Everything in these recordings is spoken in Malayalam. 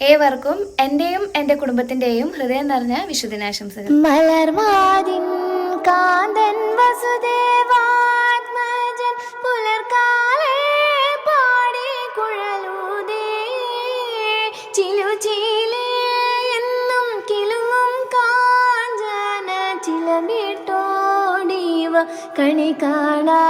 ഏവർക്കും എന്റെയും എന്റെ കുടുംബത്തിന്റെയും ഹൃദയം നിറഞ്ഞ വിശുദ്ധനാശംസകൾ. കാന്തൻ വസുദേവാത്മജൻ എന്നും കാഞ്ചന കണി കാണാ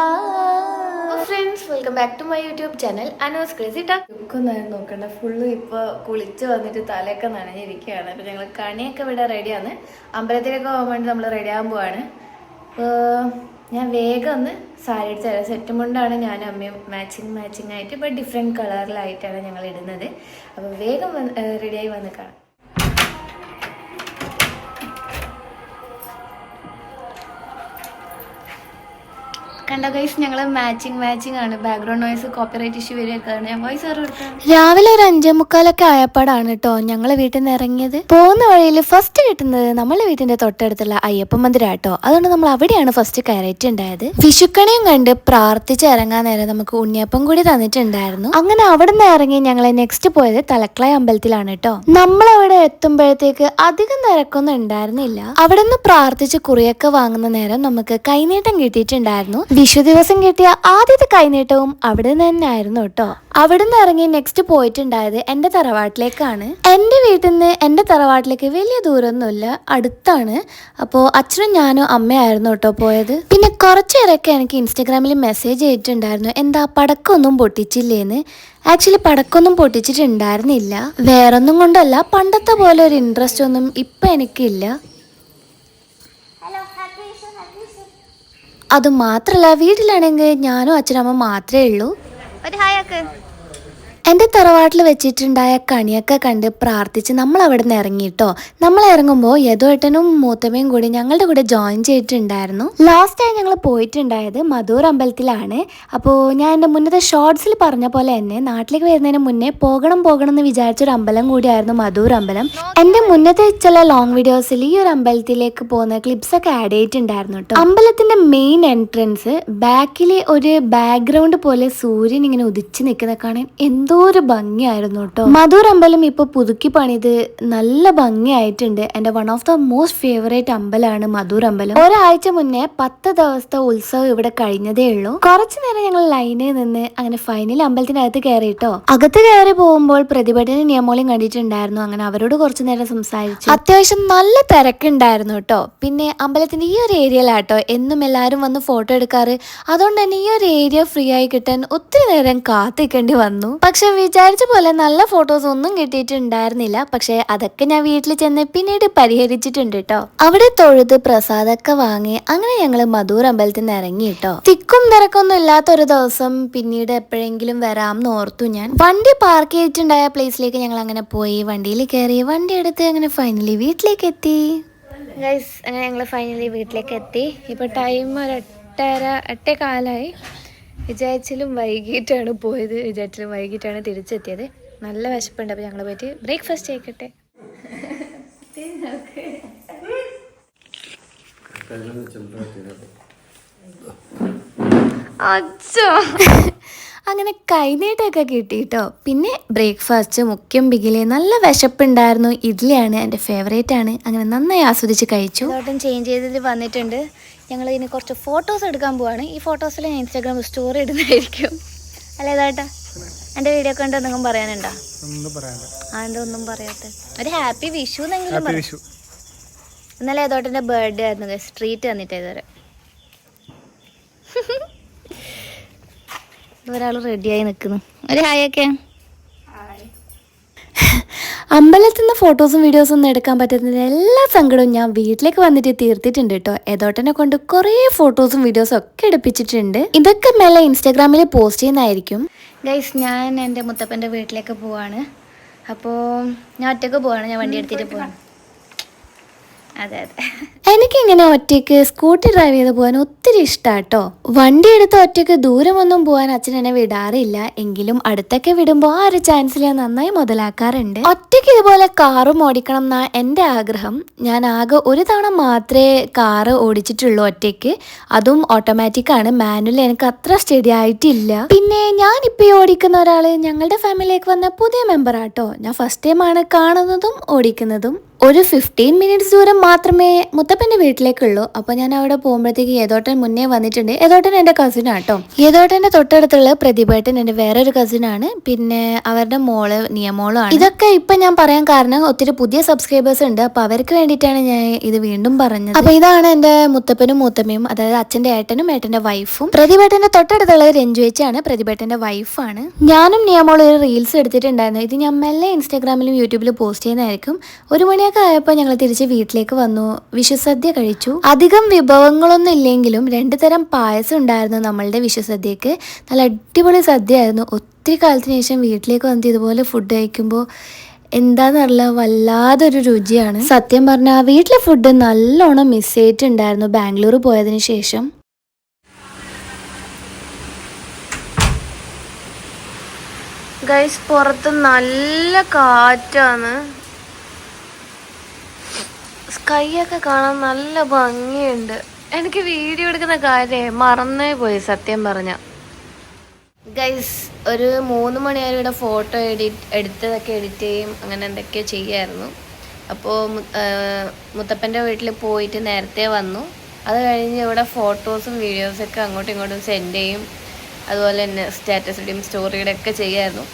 friends welcome back to my YouTube channel അനോസ് ക്രിസിട്ട ലുക്കൊന്നും നോക്കണ്ട ഫുള്ള് ഇപ്പോൾ കുളിച്ച് വന്നിട്ട് തലയൊക്കെ നനഞ്ഞിരിക്കുകയാണ്. അപ്പോൾ ഞങ്ങൾ കണിയൊക്കെ ഇവിടെ റെഡിയാണ് അമ്പലത്തിലൊക്കെ പോകാൻ വേണ്ടി നമ്മൾ റെഡി ആകാൻ പോവാണ്. ഞാൻ വേഗം ഒന്ന് സാരി എടുത്ത് തരാം. സെറ്റ് മുണ്ടാണ് ഞാൻ അമ്മയും മാച്ചിങ് മാച്ചിങ് ആയിട്ട് ഇപ്പോൾ ഡിഫറെന്റ് കളറിലായിട്ടാണ് ഞങ്ങൾ ഇടുന്നത് അപ്പോൾ വേഗം റെഡിയായി വന്ന് കാണാം. കണ്ട ഗൈസ് ഞങ്ങൾ മാച്ചിങ് മാച്ചിങ് ആണ്. ബാക്ക്ഗ്രൗണ്ട് നോയ്സ് കോപ്പിറൈറ്റ് ഇഷ്യൂ വരികയാണ് ഞാൻ വോയിസ് രാവിലെ ഒരു അഞ്ചേ മുക്കാലൊക്കെ ആയപ്പാടാണ് കേട്ടോ ഞങ്ങൾ വീട്ടിൽ നിന്ന് ഇറങ്ങിയത്. പോകുന്ന വഴിയിൽ ഫസ്റ്റ് കിട്ടുന്നത് നമ്മളെ വീട്ടിന്റെ തൊട്ടടുത്തുള്ള അയ്യപ്പ മന്ദിരം കേട്ടോ അതുകൊണ്ട് നമ്മൾ അവിടെയാണ് ഫസ്റ്റ് കയറിയിട്ടുണ്ടായത് വിഷുക്കണിയും കണ്ട് പ്രാർത്ഥിച്ച് ഇറങ്ങാൻ നേരം നമുക്ക് ഉണ്ണിയപ്പം കൂടി തന്നിട്ടുണ്ടായിരുന്നു. അങ്ങനെ അവിടെ നിന്ന് ഇറങ്ങി ഞങ്ങൾ നെക്സ്റ്റ് പോയത് തലക്കളയ അമ്പലത്തിലാണ് കേട്ടോ നമ്മൾ അവിടെ എത്തുമ്പോഴത്തേക്ക് അധികം തിരക്കൊന്നും ഉണ്ടായിരുന്നില്ല. അവിടെ നിന്ന് പ്രാർത്ഥിച്ച് കുറിയൊക്കെ വാങ്ങുന്ന നേരം നമുക്ക് കൈനീട്ടം കിട്ടിയിട്ടുണ്ടായിരുന്നു. വിഷു ദിവസം കിട്ടിയ ആദ്യത്തെ കൈനീട്ടവും അവിടെ നിന്ന് തന്നെ ആയിരുന്നു കേട്ടോ. അവിടെ നിന്ന് ഇറങ്ങി നെക്സ്റ്റ് പോയിട്ടുണ്ടായത് എന്റെ തറവാട്ടിലേക്കാണ്. എന്റെ വീട്ടിൽ നിന്ന് എന്റെ തറവാട്ടിലേക്ക് വലിയ ദൂരമൊന്നുമില്ല അടുത്താണ്. അപ്പോ അച്ഛനും ഞാനും അമ്മയായിരുന്നു കേട്ടോ പോയത്. പിന്നെ കുറച്ച് എനിക്ക് ഇൻസ്റ്റാഗ്രാമിൽ മെസ്സേജ് ചെയ്തിട്ടുണ്ടായിരുന്നു എന്താ പടക്കമൊന്നും പൊട്ടിച്ചില്ലേന്ന്? ആക്ച്വലി പടക്കമൊന്നും പൊട്ടിച്ചിട്ടുണ്ടായിരുന്നില്ല. വേറൊന്നും കൊണ്ടല്ല പണ്ടത്തെ പോലെ ഒരു ഇൻട്രസ്റ്റ് ഒന്നും ഇപ്പം എനിക്കില്ല. അത് മാത്രല്ല വീട്ടിലാണെങ്കിൽ ഞാനും അച്ഛനമ്മ മാത്രമേ ഉള്ളൂ. ഹായ് ആക്ക്. എന്റെ തറവാട്ടിൽ വെച്ചിട്ടുണ്ടായ കണിയൊക്കെ കണ്ട് പ്രാർത്ഥിച്ച് നമ്മൾ അവിടെ നിന്ന് ഇറങ്ങിട്ടോ നമ്മൾ ഇറങ്ങുമ്പോൾ യദുവേട്ടനും മൂത്തമ്മയും കൂടി ഞങ്ങളുടെ കൂടെ ജോയിൻ ചെയ്തിട്ടുണ്ടായിരുന്നു. ലാസ്റ്റ് ആയി ഞങ്ങൾ പോയിട്ടുണ്ടായത് മധൂർ അമ്പലത്തിലാണ്. അപ്പോൾ ഞാൻ എന്റെ മുന്നത്തെ ഷോർട്സിൽ പറഞ്ഞ പോലെ തന്നെ നാട്ടിലേക്ക് വരുന്നതിന് മുന്നേ പോകണം പോകണം എന്ന് വിചാരിച്ചൊരു അമ്പലം കൂടിയായിരുന്നു മധൂർ അമ്പലം. എന്റെ മുന്നത്തെ ചില ലോങ് വീഡിയോസിൽ ഈ ഒരു അമ്പലത്തിലേക്ക് പോകുന്ന ക്ലിപ്സ് ഒക്കെ ആഡ് ചെയ്തിട്ടുണ്ടായിരുന്നു കേട്ടോ അമ്പലത്തിന്റെ മെയിൻ എൻട്രൻസ് ബാക്കിലെ ഒരു ബാക്ക്ഗ്രൗണ്ട് പോലെ സൂര്യൻ ഇങ്ങനെ ഉദിച്ചു നിൽക്കുന്ന കാണാൻ എന്തോ ഒരു ഭംഗിയായിരുന്നു കേട്ടോ. മധൂർ അമ്പലം ഇപ്പൊ പുതുക്കി പണിത് നല്ല ഭംഗിയായിട്ടുണ്ട്. എന്റെ one of the most favourite അമ്പലമാണ് മധൂർ അമ്പലം ഒരാഴ്ച മുന്നേ പത്ത് ദിവസത്തെ ഉത്സവം ഇവിടെ കഴിഞ്ഞതേ ഉള്ളൂ. കുറച്ചു നേരം ഞങ്ങൾ ലൈനിൽ നിന്ന് അങ്ങനെ ഫൈനൽ അമ്പലത്തിനകത്ത് കയറിയിട്ടോ അകത്ത് കയറി പോകുമ്പോൾ പ്രതിഭടന നിയമോളിയും കണ്ടിട്ടുണ്ടായിരുന്നു. അങ്ങനെ അവരോട് കുറച്ചു നേരം സംസാരിച്ചു. അത്യാവശ്യം നല്ല തിരക്കുണ്ടായിരുന്നു കേട്ടോ പിന്നെ അമ്പലത്തിന്റെ ഈ ഒരു ഏരിയയിലാട്ടോ എന്നും എല്ലാരും വന്ന് ഫോട്ടോ എടുക്കാറ്. അതുകൊണ്ട് തന്നെ ഈ ഒരു ഏരിയ ഫ്രീ ആയി കിട്ടാൻ ഒത്തിരി നേരം കാത്തിക്കേണ്ടി വന്നു. പക്ഷെ വിചാരിച്ച പോലെ നല്ല ഫോട്ടോസ് ഒന്നും കിട്ടിയിട്ടുണ്ടായിരുന്നില്ല. പക്ഷെ അതൊക്കെ ഞാൻ വീട്ടിൽ ചെന്ന് പിന്നീട് പരിഹരിച്ചിട്ടുണ്ട് കേട്ടോ അവിടെ തൊഴുത് പ്രസാദൊക്കെ വാങ്ങി അങ്ങനെ ഞങ്ങൾ മധൂർ അമ്പലത്തിൽ നിന്ന് ഇറങ്ങി കേട്ടോ തിക്കും തിരക്കൊന്നും ഇല്ലാത്ത ഒരു ദിവസം പിന്നീട് എപ്പോഴെങ്കിലും വരാം എന്ന് ഓർത്തു ഞാൻ. വണ്ടി പാർക്ക് ചെയ്തിട്ടുണ്ടായ പ്ലേസിലേക്ക് ഞങ്ങൾ അങ്ങനെ പോയി. വണ്ടിയിൽ കയറി വണ്ടി എടുത്ത് അങ്ങനെ ഫൈനലി വീട്ടിലേക്ക് എത്തി. അങ്ങനെ ഞങ്ങൾ ഫൈനലി വീട്ടിലേക്ക് എത്തി. ഇപ്പോൾ ടൈം ഒരു എട്ടര എട്ടേ കാലമായി വിചാരിച്ചിലും വൈകിട്ടാണ് പോയത്. വിചാരിച്ചാലും വൈകിട്ടാണ് തിരിച്ചെത്തിയത്. നല്ല വിശപ്പുണ്ട്. അപ്പോൾ ഞങ്ങൾ പോയിട്ട് ബ്രേക്ക്ഫാസ്റ്റ് ആയിക്കട്ടെ അച്ഛോ. അങ്ങനെ കൈനീട്ടൊക്കെ കിട്ടിയിട്ടോ പിന്നെ ബ്രേക്ക്ഫാസ്റ്റ് മുഖ്യം ബിഗിലെ നല്ല വിശപ്പുണ്ടായിരുന്നു. ഇഡ്ഡലിയാണ് എന്റെ ഫേവറേറ്റ് ആണ്. അങ്ങനെ നന്നായി ആസ്വദിച്ച് കഴിച്ചു. ചേഞ്ച് ചെയ്തിട്ട് വന്നിട്ടുണ്ട്. ഞങ്ങൾ ഇനി കുറച്ച് ഫോട്ടോസ് എടുക്കാൻ പോവാണ്. ഈ ഫോട്ടോസിൽ ഞാൻ ഇൻസ്റ്റാഗ്രാം സ്റ്റോറി ഇടുന്നതായിരിക്കും. അല്ലേ ഏതാട്ടാ? എന്റെ വീഡിയോ കണ്ട് എന്തെങ്കിലും പറയാനുണ്ടോ? ഒന്നും പറയാനില്ല. ആ എന്താ ഒന്നും പറയാത്ത. ഒരു ഹാപ്പി വിഷു എന്നെങ്കിലും ഹാപ്പി പറ. വിഷു ഇന്നലെ ഏതോട്ടെ ബർത്ത്ഡേ ആയിരുന്നു. സ്ട്രീറ്റ് വന്നിട്ട് ഇതുവരെ. ഒരാൾ റെഡിയായി നിൽക്കുന്നു ഒരു ഹായ് ഒക്കെ. അമ്പലത്തിൽ നിന്ന് ഫോട്ടോസും വീഡിയോസും ഒന്നും എടുക്കാൻ പറ്റുന്നതിന് എല്ലാ സങ്കടവും ഞാൻ വീട്ടിലേക്ക് വന്നിട്ട് തീർത്തിട്ടുണ്ട് കേട്ടോ. ഏതോട്ടനെ കൊണ്ട് കുറേ ഫോട്ടോസും വീഡിയോസും ഒക്കെ എടുപ്പിച്ചിട്ടുണ്ട്. ഇതൊക്കെ മേലെ ഇൻസ്റ്റാഗ്രാമിൽ പോസ്റ്റ് ചെയ്യുന്നതായിരിക്കും. ഗൈസ് ഞാൻ എന്റെ മുത്തപ്പന്റെ വീട്ടിലേക്ക് പോവാണ്. അപ്പോൾ ഞാൻ ഒറ്റയ്ക്ക് പോവാണ് ഞാൻ വണ്ടി എടുത്തിട്ട് പോവാണ്. അതെ അതെ. എനിക്കിങ്ങനെ ഒറ്റയ്ക്ക് സ്കൂട്ടി ഡ്രൈവ് ചെയ്ത് പോകാൻ ഒത്തിരി ഇഷ്ടാട്ടോ. വണ്ടി എടുത്ത് ഒറ്റയ്ക്ക് ദൂരമൊന്നും പോകാൻ അച്ഛൻ എന്നെ വിടാറില്ല. എങ്കിലും അടുത്തൊക്കെ വിടുമ്പോൾ ആ ഒരു ചാൻസിൽ ഞാൻ നന്നായി മുതലാക്കാറുണ്ട്. ഒറ്റയ്ക്ക് ഇതുപോലെ കാറും ഓടിക്കണം എന്നാ എന്റെ ആഗ്രഹം. ഞാൻ ആകെ ഒരു തവണ മാത്രമേ കാറ് ഓടിച്ചിട്ടുള്ളൂ ഒറ്റയ്ക്ക്. അതും ഓട്ടോമാറ്റിക് ആണ്. മാനുവൽ എനിക്ക് അത്ര സ്റ്റഡി ആയിട്ടില്ല. പിന്നെ ഞാൻ ഈ ഓടിക്കുന്ന ഒരാൾ ഞങ്ങളുടെ ഫാമിലിയിലേക്ക് വന്ന പുതിയ മെമ്പർ ആട്ടോ. ഞാൻ ഫസ്റ്റ് ടൈമാണ് കാണുന്നതും ഓടിക്കുന്നതും. ഒരു ഫിഫ്റ്റീൻ മിനിറ്റ്സ് ദൂരം മാത്രമേ മുത്തപ്പന്റെ വീട്ടിലേക്കുള്ളൂ. അപ്പോൾ ഞാൻ അവിടെ പോകുമ്പോഴത്തേക്ക് ഏതോട്ടൻ മുന്നേ വന്നിട്ടുണ്ട്. ഏതോട്ടൻ എന്റെ കസിൻ ആട്ടോ. ഏതോട്ടന്റെ തൊട്ടടുത്തുള്ള പ്രതിഭേട്ടൻ എന്റെ വേറൊരു കസിനാണ് പിന്നെ അവരുടെ മോൾ നിയമോളാണ് ഇതൊക്കെ ഇപ്പം ഞാൻ പറയാൻ കാരണം ഒത്തിരി പുതിയ സബ്സ്ക്രൈബേഴ്സ് ഉണ്ട്. അപ്പോൾ അവർക്ക് വേണ്ടിയിട്ടാണ് ഞാൻ ഇത് വീണ്ടും പറഞ്ഞത്. അപ്പോൾ ഇതാണ് എന്റെ മുത്തപ്പനും മൂത്തമ്മയും അതായത് അച്ഛന്റെ ഏട്ടനും ഏട്ടന്റെ വൈഫും പ്രതിഭേട്ടന്റെ തൊട്ടടുത്തുള്ള രഞ്ജു ചേച്ചിയാണ്. പ്രതിഭേട്ടന്റെ വൈഫാണ് ഞാനും നിയമോളും ഒരു റീൽസ് എടുത്തിട്ടുണ്ടായിരുന്നു. ഇത് ഞാൻ മെല്ലെ ഇൻസ്റ്റാഗ്രാമിലും യൂട്യൂബിലും പോസ്റ്റ് ചെയ്യുന്നതായിരിക്കും. ഒരു മണിയൊക്കെ ആയപ്പോൾ ഞങ്ങൾ തിരിച്ച് വീട്ടിലേക്ക് വന്നു. വിഷുസദ്യ കഴിച്ചു. അധികം വിഭവങ്ങളൊന്നും ഇല്ലെങ്കിലും രണ്ടു തരം പായസം ഉണ്ടായിരുന്നു നമ്മളുടെ വിഷുസദ്യക്ക്. നല്ല അടിപൊളി സദ്യ ആയിരുന്നു ഒത്തിരി കാലത്തിന് ശേഷം വീട്ടിലേക്ക് വന്നിട്ട് ഇതുപോലെ ഫുഡ് കഴിക്കുമ്പോൾ എന്താന്നറിയില്ല വല്ലാതൊരു രുചിയാണ്. സത്യം പറഞ്ഞാൽ വീട്ടിലെ ഫുഡ് നല്ലോണം മിസ് ചെയ്തിട്ടുണ്ടായിരുന്നു ബാംഗ്ലൂർ പോയതിന് ശേഷം. ഗൈസ് പുറത്ത് നല്ല കാറ്റാണ്. സ്കൈ ഒക്കെ കാണാൻ നല്ല ഭംഗിയുണ്ട്. എനിക്ക് വീഡിയോ എടുക്കുന്ന കാര്യം മറന്നേ പോയി സത്യം പറഞ്ഞ. ഗൈസ് ഒരു മൂന്ന് മണിവരെ ഇവിടെ ഫോട്ടോ എഡിറ്റ് എടുത്തതൊക്കെ എഡിറ്റ് ചെയ്യും അങ്ങനെ എന്തൊക്കെയോ ചെയ്യായിരുന്നു. അപ്പോൾ മുത്തപ്പന്റെ വീട്ടിൽ പോയിട്ട് നേരത്തെ വന്നു. അത് കഴിഞ്ഞ് ഇവിടെ ഫോട്ടോസും വീഡിയോസൊക്കെ അങ്ങോട്ടും ഇങ്ങോട്ടും സെൻഡ് ചെയ്യും. അതുപോലെ തന്നെ സ്റ്റാറ്റസ് ഇടും സ്റ്റോറിയുടെ ഒക്കെ ചെയ്യായിരുന്നു.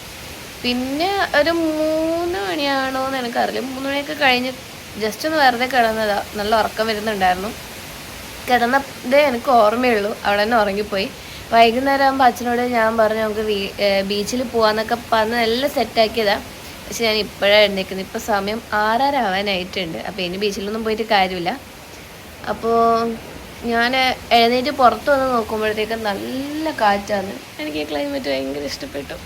പിന്നെ ഒരു മൂന്ന് മണിയാണോ എന്ന് എനിക്കറിയില്ല. മൂന്ന് മണിയൊക്കെ കഴിഞ്ഞ് ജസ്റ്റ് ഒന്ന് വെറുതെ കിടന്നതാ. നല്ല ഉറക്കം വരുന്നുണ്ടായിരുന്നു. കിടന്നതേ എനിക്ക് ഓർമ്മയുള്ളൂ. അവിടെ തന്നെ ഉറങ്ങിപ്പോയി. വൈകുന്നേരം ആകുമ്പോൾ അച്ഛനോട് ഞാൻ പറഞ്ഞു നമുക്ക് ബീച്ചിൽ പോവാന്നൊക്കെ പറഞ്ഞ് നല്ല സെറ്റാക്കിയതാ പക്ഷെ ഞാൻ ഇപ്പോഴാണ് എഴുന്നേക്കുന്നത്. ഇപ്പോൾ സമയം ആറര ആവാനായിട്ടുണ്ട്. അപ്പോൾ ഇനി ബീച്ചിലൊന്നും പോയിട്ട് കാര്യമില്ല. അപ്പോൾ ഞാൻ എഴുന്നേറ്റ് പുറത്ത് വന്ന് നോക്കുമ്പോഴത്തേക്ക് നല്ല കാറ്റാണ് എനിക്ക് ഈ ക്ലൈമറ്റ് ഭയങ്കര ഇഷ്ടപ്പെട്ടു.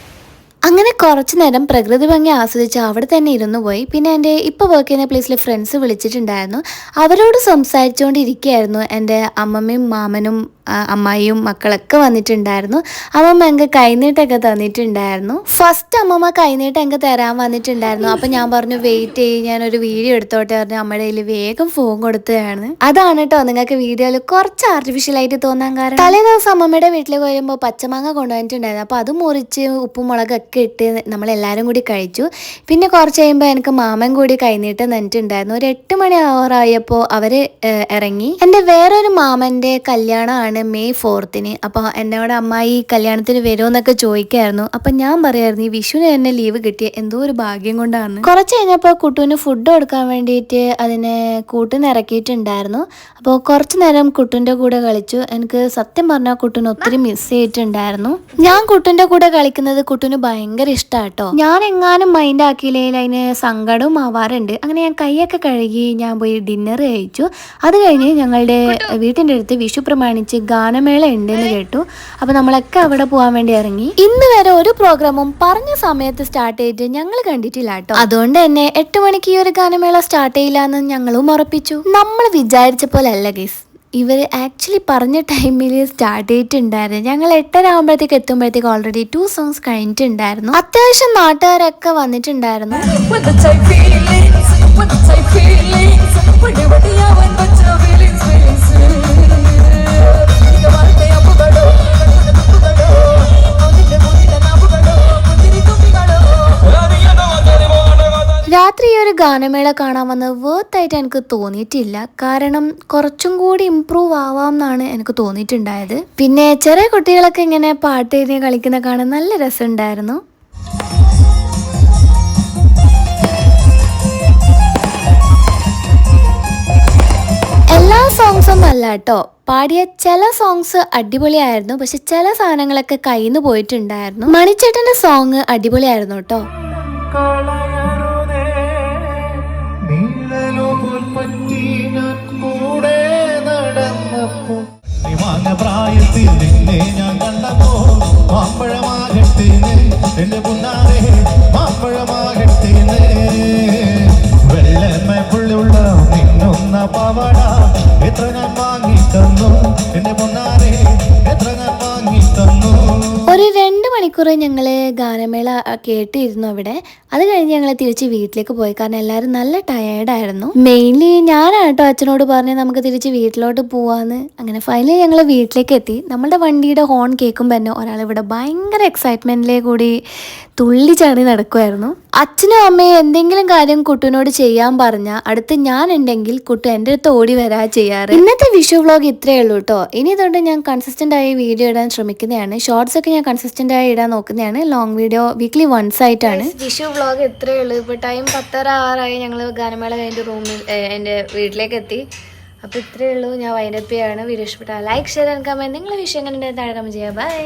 അങ്ങനെ കുറച്ചു നേരം പ്രകൃതി ഭംഗി ആസ്വദിച്ച് അവിടെ തന്നെ ഇരുന്നു പോയി. പിന്നെ എന്റെ ഇപ്പോൾ വർക്ക് ചെയ്യുന്ന പ്ലേസിലെ ഫ്രണ്ട്സ് വിളിച്ചിട്ടുണ്ടായിരുന്നു. അവരോട് സംസാരിച്ചുകൊണ്ടിരിക്കുകയായിരുന്നു എന്റെ അമ്മമ്മയും മാമനും അമ്മായിയും മക്കളൊക്കെ വന്നിട്ടുണ്ടായിരുന്നു. അമ്മമ്മ എനിക്ക് കൈനീട്ടൊക്കെ തന്നിട്ടുണ്ടായിരുന്നു. ഫസ്റ്റ് അമ്മമ്മ കൈനീട്ടം എനിക്ക് തരാൻ വന്നിട്ടുണ്ടായിരുന്നു. അപ്പം ഞാൻ പറഞ്ഞു വെയിറ്റ് ചെയ്യും ഒരു വീഡിയോ എടുത്തോട്ടെ പറഞ്ഞു. അമ്മയുടെ കയ്യിൽ വേഗം ഫോൺ കൊടുത്തതാണ്. അതാണ് കേട്ടോ നിങ്ങൾക്ക് വീഡിയോയിൽ കുറച്ച് ആർട്ടിഫിഷ്യൽ ആയിട്ട് തോന്നാൻ കാരണം. തലേ ദിവസം അമ്മമ്മയുടെ വീട്ടിൽ വരുമ്പോൾ പച്ചമാങ്ങ കൊണ്ടുവന്നിട്ടുണ്ടായിരുന്നു. അപ്പോൾ അത് മുറിച്ച് ഉപ്പും മുളകൊക്കെ ഇട്ട് നമ്മളെല്ലാവരും കൂടി കഴിച്ചു. പിന്നെ കുറച്ച് കഴിയുമ്പോൾ എനിക്ക് മാമൻ കൂടി കൈനീട്ടം തന്നിട്ടുണ്ടായിരുന്നു. ഒരു എട്ട് മണി ആവറായപ്പോൾ അവർ ഇറങ്ങി. എന്റെ വേറൊരു മാമന്റെ കല്യാണമാണ് മെയ് ഫോർത്തിന്. അപ്പോൾ എന്നോട് അമ്മായി കല്യാണത്തിന് വരുമെന്നൊക്കെ ചോദിക്കായിരുന്നു. അപ്പം ഞാൻ പറയായിരുന്നു ഈ വിഷുവിന് തന്നെ ലീവ് കിട്ടിയ എന്തോ ഒരു ഭാഗ്യം കൊണ്ടാണ്. കുറച്ച് കഴിഞ്ഞപ്പോൾ കുട്ടുവിന് ഫുഡ് കൊടുക്കാൻ വേണ്ടിയിട്ട് അതിനെ കൂട്ടിന് ഇറക്കിയിട്ടുണ്ടായിരുന്നു. അപ്പോൾ കുറച്ച് നേരം കുട്ടുവിന്റെ കൂടെ കളിച്ചു. എനിക്ക് സത്യം പറഞ്ഞാൽ കുട്ടുവിന് ഒത്തിരി മിസ് ചെയ്തിട്ടുണ്ടായിരുന്നു. ഞാൻ കുട്ടുവിന്റെ കൂടെ കളിക്കുന്നത് കുട്ടുവിന് ഭയങ്കര ഇഷ്ടാട്ടോ. ഞാൻ എങ്ങാനും മൈൻഡ് ആക്കിയില്ലെങ്കിൽ അതിന് സങ്കടവും ആവാറുണ്ട്. അങ്ങനെ ഞാൻ കൈയൊക്കെ കഴുകി ഞാൻ പോയി ഡിന്നർ കഴിച്ചു. അത് കഴിഞ്ഞ് ഞങ്ങളുടെ വീട്ടിന്റെ അടുത്ത് വിഷു പ്രമാണിച്ച് ഗാനമേള ഉണ്ടെന്ന് കേട്ടു. അപ്പൊ നമ്മളൊക്കെ അവിടെ പോകാൻ വേണ്ടി ഇറങ്ങി. ഇന്ന് വരെ ഒരു പ്രോഗ്രാമും പറഞ്ഞ സമയത്ത് സ്റ്റാർട്ട് ചെയ്തിട്ട് ഞങ്ങൾ കണ്ടിട്ടില്ല കേട്ടോ. അതുകൊണ്ട് തന്നെ എട്ട് മണിക്ക് ഈ ഒരു ഗാനമേള സ്റ്റാർട്ട് ചെയ്യില്ല എന്ന് ഞങ്ങളും ഉറപ്പിച്ചു. നമ്മൾ വിചാരിച്ച പോലെ അല്ല ഗീസ്. ഇവർ ആക്ച്വലി പറഞ്ഞ ടൈമിൽ സ്റ്റാർട്ട് ചെയ്തിട്ടുണ്ടായിരുന്നു. ഞങ്ങൾ എട്ടര ആകുമ്പോഴത്തേക്ക് എത്തുമ്പോഴത്തേക്ക് ഓൾറെഡി ടു സോങ്സ് കഴിഞ്ഞിട്ടുണ്ടായിരുന്നു. അത്യാവശ്യം നാട്ടുകാരൊക്കെ വന്നിട്ടുണ്ടായിരുന്നു. With the. ಈಗ രാത്രി ഒരു ഗാനമേള കാണാൻ വന്നത് വേർത്തായിട്ട് എനിക്ക് തോന്നിയിട്ടില്ല. കാരണം കുറച്ചും കൂടി ഇമ്പ്രൂവ് ആവാം എന്നാണ് എനിക്ക് തോന്നിയിട്ടുണ്ടായത്. പിന്നെ ചെറിയ കുട്ടികളൊക്കെ ഇങ്ങനെ പാട്ട് എഴുതി കളിക്കുന്ന കാണാൻ നല്ല രസമുണ്ടായിരുന്നു. എല്ലാ സോങ്സും അല്ല കേട്ടോ. പാടിയ ചില സോങ്സ് അടിപൊളിയായിരുന്നു. പക്ഷെ ചില സാധനങ്ങളൊക്കെ കയ്യിൽ നിന്ന് പോയിട്ടുണ്ടായിരുന്നു. മണിച്ചേട്ടന്റെ സോങ് അടിപൊളിയായിരുന്നു കേട്ടോ. പ്രായത്തിൽ നിന്നെ ഞാൻ കണ്ടപ്പോ മാമ്പഴമാകട്ടെ എന്റെ മണിക്കൂർ ഞങ്ങൾ ഗാനമേള കേട്ടിരുന്നു അവിടെ. അത് കഴിഞ്ഞ് ഞങ്ങൾ തിരിച്ച് വീട്ടിലേക്ക് പോയി. കാരണം എല്ലാവരും നല്ല ടയേർഡായിരുന്നു മെയിൻലി ഞാനാണ് കേട്ടോ അച്ഛനോട് പറഞ്ഞ് നമുക്ക് തിരിച്ച് വീട്ടിലോട്ട് പോവാന്ന്. അങ്ങനെ ഫൈനലി ഞങ്ങൾ വീട്ടിലേക്ക് എത്തി. നമ്മുടെ വണ്ടിയുടെ ഹോൺ കേൾക്കുമ്പോൾ തന്നെ ഒരാൾ ഇവിടെ ഭയങ്കര എക്സൈറ്റ്മെന്റിലേ കൂടി തുള്ളി ചാടി നടക്കുമായിരുന്നു അച്ഛനും അമ്മയും എന്തെങ്കിലും കാര്യം കുട്ടുവിനോട് ചെയ്യാൻ പറഞ്ഞാൽ അടുത്ത് ഞാൻ ഉണ്ടെങ്കിൽ കുട്ടു എന്റെ അടുത്ത് ഓടി വരാ ചെയ്യാറ്. ഇന്നത്തെ വിഷു വ്ളോഗ് ഇത്രയേ ഉള്ളൂ കേട്ടോ ഇനി തൊട്ട് ഞാൻ കൺസിസ്റ്റന്റ് ആയി വീഡിയോ ഇടാൻ ശ്രമിക്കുന്നതാണ്. ഷോർട്സ് ഒക്കെ ഞാൻ കൺസിസ്റ്റന്റ് ആയി ഇടാൻ നോക്കുന്നതാണ്. ലോങ് വീഡിയോ വീക്ക്ലി വൺസ് ആയിട്ടാണ്. വിഷു വ്ളോഗ് ഇത്രയേ ഉള്ളൂ. ഇപ്പോൾ ടൈം പത്തര ആറായി ഞങ്ങൾ ഗാനമേള കഴിഞ്ഞ റൂമിൽ എന്റെ വീട്ടിലേക്ക് എത്തി. അപ്പോൾ ഇത്രയേ ഉള്ളൂ. ഞാൻ വൈൻഡപ്പ് ചെയ്യാണ്. വീഡിയോ ഇഷ്ടപ്പെട്ടാൽ ലൈക്ക് ഷെയർ ആൻഡ് കമന്റ് നിങ്ങളുടെ വിഷയം കണ്ടിട്ട് താഴെ ചെയ്യാം ബൈ